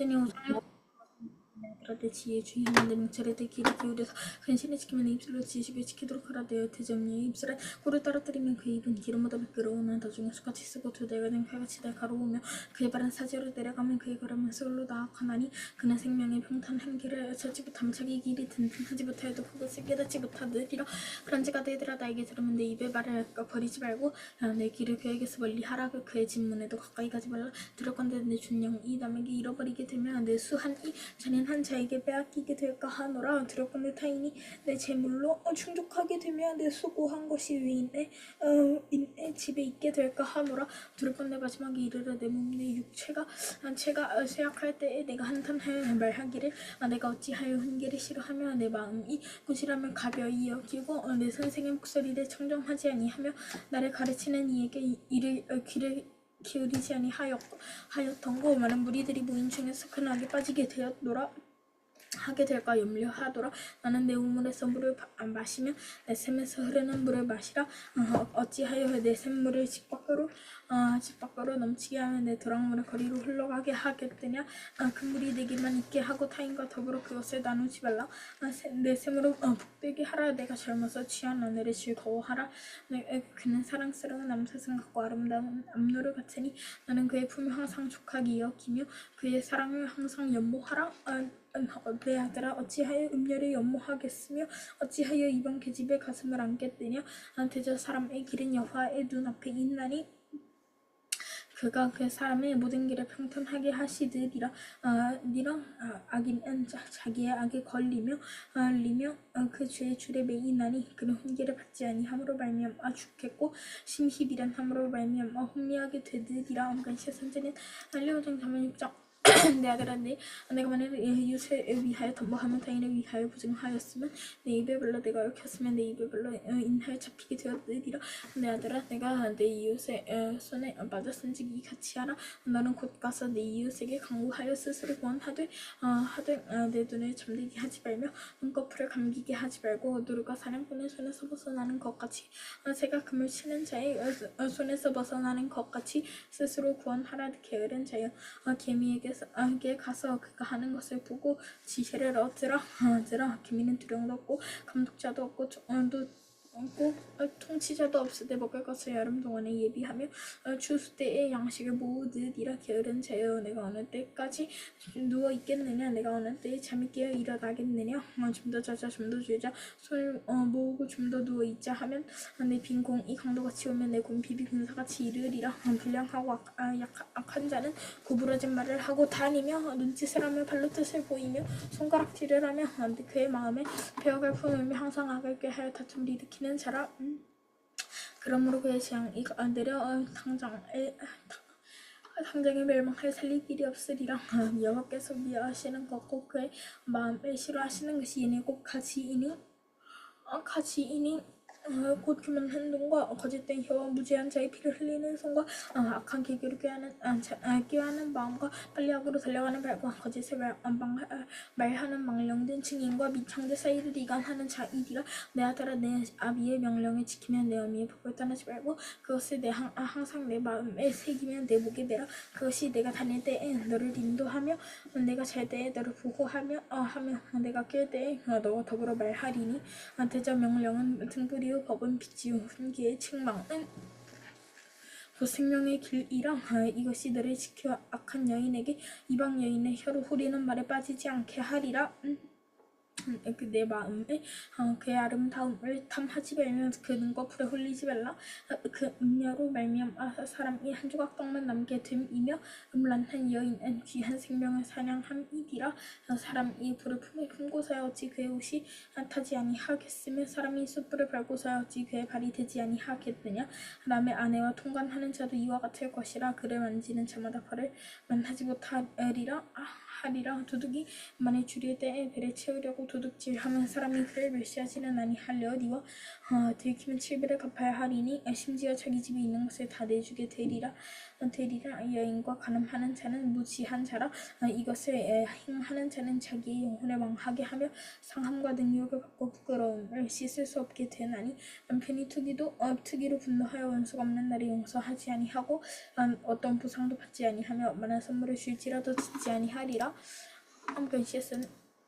그니 오상여 그라데 지혜 주의 하나님의 명철에 대 귀를 기울여서 근신을 지키면 내 입술로 지식을 지키도록 하라 되어 대점리의 입술에 꿀을 떨어뜨리면 그 입은 기름보다 미끄러우나 나중에 수같이 쓰고 두 대가 된 칼같이 날카로우며 그의 발은 사지로 내려가면 그의 걸음은 스올로 나아가나니 그는 생명의 평탄 한 길을 찾지 못하면 자기 길이 든든하지 못하여도 그것을 깨닫지 못하느리라. 그런지가 너희들아 나에게 들으면 내 입에 말을 버리지 말고 아, 내 길을 그에게서 멀리 하라. 그 그의 진문에도 가까이 가지 말라. 두렵건대 내 준영이 남에게 잃어버리게 되면 내 수한 이 잔인 한 자에게 빼앗기게 될까 하노라. 두렵건대 타인이 내 재물로 충족하게 되면 내 수고한 것이 위인의 어, 인의 집에 있게 될까 하노라. 두렵건대 마지막에 이르러 내 몸 내 육체가 아, 체가 쇠약할 때에 내가 한탄하여 말하기를 아, 내가 어찌하여 훈계를 싫어하며 내 마음이 꾸지람을 가벼이 여기고 어, 내 선생의 목소리를 청정하지 아니하며 나를 가르치는 이에게 이- 이를 어, 귀를 기울이지 아니하였 하였던 고 많은 무리들이 모인 중에서 큰 악에 빠지게 되었노라 하게 될까 염려하더라. 나는 내 우물에서 물을 바- 아, 마시며 내 샘에서 흐르는 물을 마시라. 어, 어찌하여 내 샘물을 집 밖으로 어, 집 밖으로 넘치게 하며 내 도랑물을 거리로 흘러가게 하겠느냐? 어, 그 물이 내게만 있게 하고 타인과 더불어 그것을 나누지 말라. 아, 새- 내 샘으로 어, 복되게 하라. 내가 젊어서 취한 아내를 즐거워하라. 내, 에, 그는 사랑스러운 남사슴 같고 아름다운 암노를 같으니 나는 그의 품을 항상 족하게 여기며 그의 사랑을 항상 연모하라. 아, 음, 어, 내 아들아 어찌하여 음녀를 연모하겠으며 어찌하여 이방 계집의 가슴을 안겠느냐? 아, 대저 사람의 길은 여호와의 눈앞에 있나니 그가 그 사람의 모든 길을 평탄하게 하시듯이라. 아, 니라? 아, 악인은 자, 자기의 악에 걸리며 아, 리며 아, 그 죄의 줄에 매이나니 그는 훈계를 받지 아니함으로 말미암아 죽겠고 심히비란 함으로 말미암아 혼미하게 되듯이라. 엄간시의 선제는 알려오장 자문 6장 내 아들아 내 내가 만일 이웃을 위하여 덤보하면 위하여 부증하였으면 내 입에 불러 내가 얽혔으면 내 입에 불러 어, 인하여 잡히게 되었느니라. 내 아들아 내가 내 이웃의 어, 손에 빠졌은지 같이 하라. 너는 곧 가서 내 이웃에게 강구하여 스스로 구원하되 어, 하되 어, 내 눈을 잠들게 하지 말며 눈꺼풀을 감기게 하지 말고 누르가 사냥꾼의 손에서 벗어나는 것 같이 어, 새가 금을 치는 자의 손에서 벗어나는 것 같이 스스로 구원하라. 게으른 자여 어, 개미에게 게 가서 그가 하는 것을 보고 지혜를 얻으라. 얻으라. 개미는 두령도 없고 감독자도 없고 도 없고 어, 통치자도 없을 때 먹을 것을 여름 동안에 예비하며 어, 추수 때에 양식을 모으듯 이라 게으른 자여 내가 어느 때까지 누워 있겠느냐 내가 어느 때에 잠이 깨어 일어나겠느냐. 어, 좀더 자자 좀더 죄자. 손을 어, 모으고 좀 더 누워 있자 하면 어, 내 빈 공이 강도같이 오면 내 곰비비 군사같이 이르리라. 어, 불량하고 악, 아, 약, 악한 자는 구부러진 말을 하고 다니며 어, 눈짓을 하며 발로 뜻을 보이며 손가락질을 하며 어, 그의 마음에 배워갈 품으며 항상 악을 꾀하여 다툼을 일으키는 자라 음. 그러므로 그의 재앙이 내려 어, 당장에 당장에 멸망할 살릴 길이 없으리라. 어, 여호와께서 미워하시는 것고 그의 마음에 싫어하시는 것이 이니 곧 가지이니? 어, 가지이니 어, 곧 교만한 눈과 거짓된 혀와 무지한 자의 피를 흘리는 손과 어, 악한 계교를 꾀하는 아, 자, 아, 마음과 빨리악으로 달려가는 발과 거짓을 말, 아, 방, 아, 말하는 망령된 증인과 미창대 사이를 이간하는 자 이리라 내 아들아 내 아비의 명령을 지키면 내 어미의 복을 떠나지 말고 그것을 내 항, 아, 항상 내 마음에 새기면 내 목에 매라. 그것이 내가 다닐 때에 너를 인도하며 내가 잘 때에 너를 보호하며 어, 하며 내가 깰 때에 어, 너와 더불어 말하리니 어, 대저 명령은 등불이요 법은 빛이요 훈계의 책망은 그 생명의 길이라 아, 이것이 너를 지켜 악한 여인에게 이방 여인의 혀로 후리는 말에 빠지지 않게 하리라 음. 음, 그내 마음에 어, 그의 아름다움을 탐하지 말며 그 눈꺼풀에 홀리지 말라. 어, 그 음녀로 말미암아 사람이 한 조각 떡만 남게 됨이며 음란한 여인은 귀한 생명을 사냥함이니라. 어, 사람이 불을 품에 품고서야 어찌 그의 옷이 타지 아니하겠으며 사람이 숯불을 밟고서야 어찌 그의 발이 되지 아니하겠느냐. 남의 아내와 통관하는 자도 이와 같을 것이라. 그를 만지는 자마다 벌을 만하지 못하리라. 아, 하리라. 도둑이 만일 줄일 때에 배를 채우려고 도둑질 하면 사람이 그를 멸시하지는 아니하려 니와 어, 들키면 칠배를 갚아야 하리니 어, 심지어 자기 집에 있는 것을 다 내주게 되리라 어, 되리라. 여인과 가늠하는 자는 무지한 자라. 어, 이것을 에, 행하는 자는 자기의 영혼을 망하게 하며 상함과 능욕을 받고 부끄러움을 씻을 수 없게 되나니 남편이 투기도 어, 투기로 분노하여 원수가 없는 날에 용서하지 아니하고 어, 어떤 보상도 받지 아니하며 만한 선물을 줄지라도 짓지 아니하리라. 한편 씨앗은